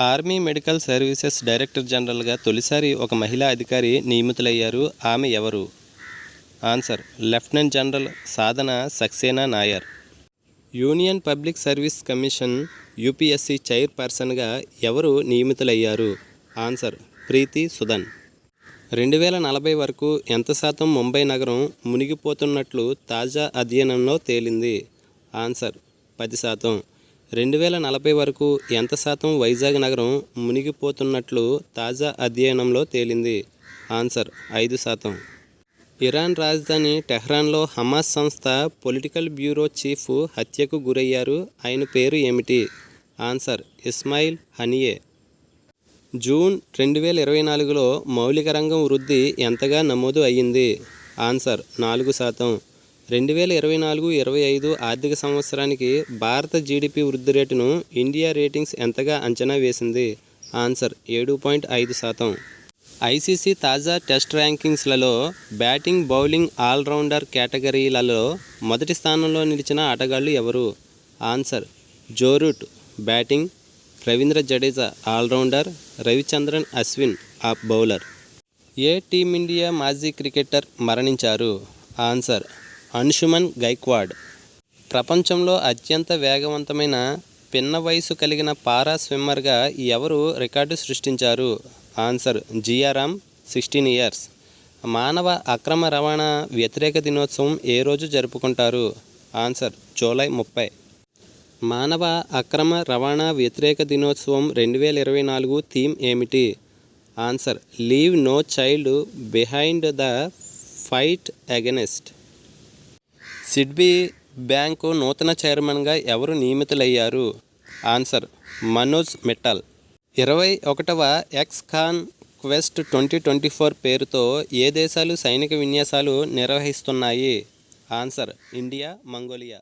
Army medical services director జనరల్గా తొలిసారి ఒక మహిళా అధికారి నియమితులయ్యారు. ఆమె ఎవరు? Answer lieutenant general Sadhana Saxena Nair. Union public service commission UPSC చైర్పర్సన్గా ఎవరు నియమితులయ్యారు? ఆన్సర్ ప్రీతి సుధన్. రెండు వేల నలభై వరకు ఎంత శాతం ముంబై నగరం మునిగిపోతున్నట్లు తాజా అధ్యయనంలో తేలింది? ఆన్సర్ పది శాతం. రెండు వేల నలభై వరకు ఎంత శాతం వైజాగ్ నగరం మునిగిపోతున్నట్లు తాజా అధ్యయనంలో తేలింది? ఆన్సర్ ఐదు శాతం. ఇరాన్ రాజధాని టెహ్రాన్లో హమాస్ సంస్థ పొలిటికల్ బ్యూరో చీఫ్ హత్యకు గురయ్యారు. ఆయన పేరు ఏమిటి? Answer Ismail Haniyeh. జూన్ రెండు వేల ఇరవై నాలుగులో మౌలిక రంగం వృద్ధి ఎంతగా నమోదు అయ్యింది? ఆన్సర్ నాలుగు శాతం. రెండు వేల ఇరవై నాలుగు ఇరవై ఐదు ఆర్థిక సంవత్సరానికి భారత జీడిపి వృద్ధి రేటును ఇండియా రేటింగ్స్ ఎంతగా అంచనా వేసింది? ఆన్సర్ ఏడు పాయింట్ ఐదు శాతం. ఐసీసీ తాజా టెస్ట్ ర్యాంకింగ్స్లలో బ్యాటింగ్ బౌలింగ్ ఆల్రౌండర్ కేటగిరీలలో మొదటి స్థానంలో నిలిచిన ఆటగాళ్ళు ఎవరు? Answer Joe Root batting Ravindra Jadeja all rounder Ravichandran Ashwin off bowler. ఏ టీమిండియా మాజీ క్రికెటర్ మరణించారు? ఆన్సర్ అన్షుమన్ గైక్వాడ్. ప్రపంచంలో అత్యంత వేగవంతమైన పిన్న వయసు కలిగిన పారా స్విమ్మర్గా ఎవరు రికార్డు సృష్టించారు? Answer Jiyaram sixteen years. మానవ అక్రమ రవాణా వ్యతిరేక దినోత్సవం ఏ రోజు జరుపుకుంటారు? ఆన్సర్ జూలై ముప్పై. మానవ అక్రమ రవాణా వ్యతిరేక దినోత్సవం రెండు వేల ఇరవై నాలుగు థీమ్ ఏమిటి? Answer leave no child behind the fight against. SIDBI bank నూతన చైర్మన్గా ఎవరు నియమితులయ్యారు? ఆన్సర్ మనోజ్ మిట్టల్. ఇరవై ఒకటవ ex Khaan quest twenty twenty four పేరుతో ఏ దేశాలు సైనిక విన్యాసాలు నిర్వహిస్తున్నాయి? Answer India Mongolia.